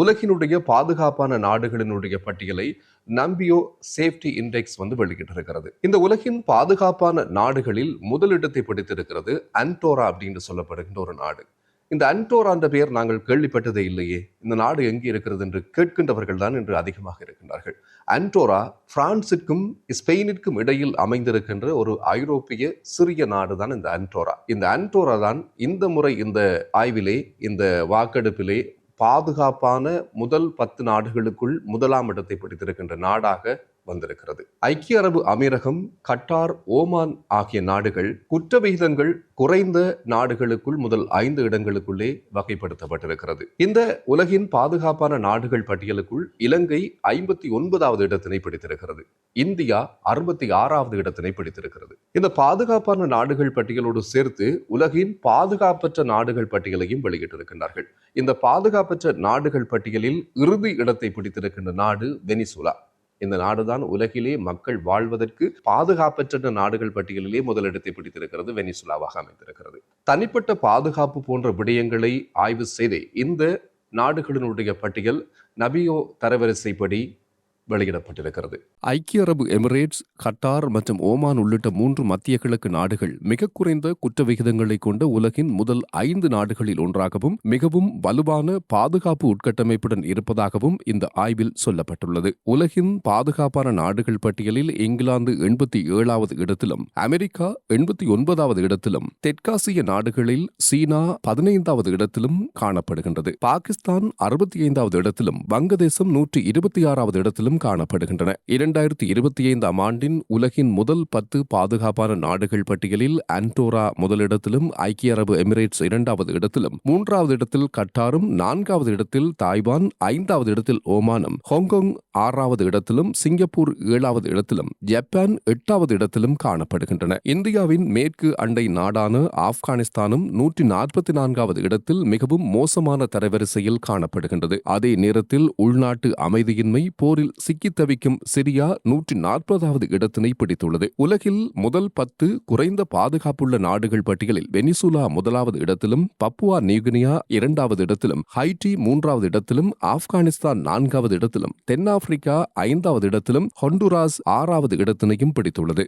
உலகினுடைய பாதுகாப்பான நாடுகளினுடைய பட்டியலை நம்பியோ safety index வந்து வெளியிட்டிருக்கிறது. இந்த உலகின் பாதுகாப்பான நாடுகளில் முதலிடத்தை பிடித்திருக்கிறது அன்டோரா அப்படின்னு சொல்லப்படுகின்ற ஒரு நாடு. இந்த அன்டோரா என்ற பெயர் நாங்கள் கேள்விப்பட்டதே இல்லையே. இந்த நாடு எங்கே இருக்கிறது என்று கேட்கின்றவர்கள் தான் இன்று அதிகமாக இருக்கின்றார்கள். அன்டோரா பிரான்சிற்கும் ஸ்பெயினிற்கும் இடையில் அமைந்திருக்கின்ற ஒரு ஐரோப்பிய சிறிய நாடு தான் இந்த அன்டோரா. இந்த அன்டோரா தான் இந்த முறை இந்த ஆய்விலே இந்த வாக்கெடுப்பிலே பாதுகாப்பான முதல் பத்து நாடுகளுக்குள் முதலாம் இடத்தை பிடித்திருக்கின்ற நாடாக வந்திருக்கிறது. ஐக்கிய அரபு அமீரகம் கட்டார் ஓமான் ஆகிய நாடுகள் குற்ற விகிதங்கள் குறைந்த நாடுகளுக்குள் முதல் ஐந்து இடங்களுக்குள்ளே வகைப்படுத்தப்பட்டிருக்கிறது. இந்த உலகின் பாதுகாப்பான நாடுகள் பட்டியலுக்குள் இலங்கை ஐம்பத்தி ஒன்பதாவது இடத்தினை பிடித்திருக்கிறது. இந்தியா அறுபத்தி ஆறாவது இடத்தினை பிடித்திருக்கிறது. இந்த பாதுகாப்பான நாடுகள் பட்டியலோடு சேர்த்து உலகின் பாதுகாப்பற்ற நாடுகள் பட்டியலையும் வெளியிட்டிருக்கின்றார்கள். இந்த பாதுகாப்பற்ற நாடுகள் பட்டியலில் இறுதி இடத்தை பிடித்திருக்கின்ற நாடு வெனிசுலா. இந்த நாடுதான் உலகிலே மக்கள் வாழ்வதற்கு பாதுகாப்பற்ற நாடுகள் பட்டியலிலே முதலிடத்தை பிடித்திருக்கிறது வெனிசுலாவாக அமைந்திருக்கிறது. தனிப்பட்ட பாதுகாப்பு போன்ற விடயங்களை ஆய்வு செய்து இந்த நாடுகளினுடைய பட்டியல் நபியோ தரவரிசைப்படி வெளியிடப்பட்டிருக்கிறது. ஐக்கிய அரபு எமிரேட்ஸ் கட்டார் மற்றும் ஓமான் உள்ளிட்ட மூன்று மத்திய கிழக்கு நாடுகள் மிக குறைந்த குற்ற விகிதங்களை கொண்ட உலகின் முதல் ஐந்து நாடுகளில் ஒன்றாகவும் மிகவும் வலுவான பாதுகாப்பு உட்கட்டமைப்புடன் இருப்பதாகவும் இந்த ஆய்வில் சொல்லப்பட்டுள்ளது. உலகின் பாதுகாப்பான நாடுகள் பட்டியலில் இங்கிலாந்து எண்பத்தி ஏழாவது இடத்திலும் அமெரிக்கா எண்பத்தி ஒன்பதாவது இடத்திலும் தெற்காசிய நாடுகளில் சீனா பதினைந்தாவது இடத்திலும் காணப்படுகின்றது. பாகிஸ்தான் அறுபத்தி ஐந்தாவது இடத்திலும் வங்கதேசம் நூற்றி இருபத்தி ஆறாவது இடத்திலும் காணப்படுகின்றன. இரண்டாயிரத்தி இருபத்தி ஐந்தாம் ஆண்டின் உலகின் முதல் பத்து பாதுகாப்பான நாடுகள் பட்டியலில் அன்டோரா முதலிடத்திலும் ஐக்கிய அரபு எமிரேட்ஸ் இரண்டாவது இடத்திலும் மூன்றாவது இடத்தில் கட்டாரும் நான்காவது இடத்தில் தாய்வான் ஐந்தாவது இடத்தில் ஓமானும் ஹாங்காங் ஆறாவது இடத்திலும் சிங்கப்பூர் ஏழாவது இடத்திலும் ஜப்பான் எட்டாவது இடத்திலும் காணப்படுகின்றன. இந்தியாவின் மேற்கு அண்டை நாடான ஆப்கானிஸ்தானும் நூற்றி நாற்பத்தி நான்காவது இடத்தில் மிகவும் மோசமான தரவரிசையில் காணப்படுகின்றது. அதே நேரத்தில் உள்நாட்டு அமைதியின்மை போரில் சிக்கித் தவிக்கும் சிரியா நூற்றி நாற்பதாவது இடத்தினை பிடித்துள்ளது. உலகில் முதல் பத்து குறைந்த பாதுகாப்புள்ள நாடுகள் பட்டியலில் வெனிசுலா முதலாவது இடத்திலும் பப்புவா நியூகினியா இரண்டாவது இடத்திலும் ஹைட்டி மூன்றாவது இடத்திலும் ஆப்கானிஸ்தான் நான்காவது இடத்திலும் தென்னாப்பிரிக்கா ஐந்தாவது இடத்திலும் ஹொண்டுராஸ் ஆறாவது இடத்தினையும் பிடித்துள்ளது.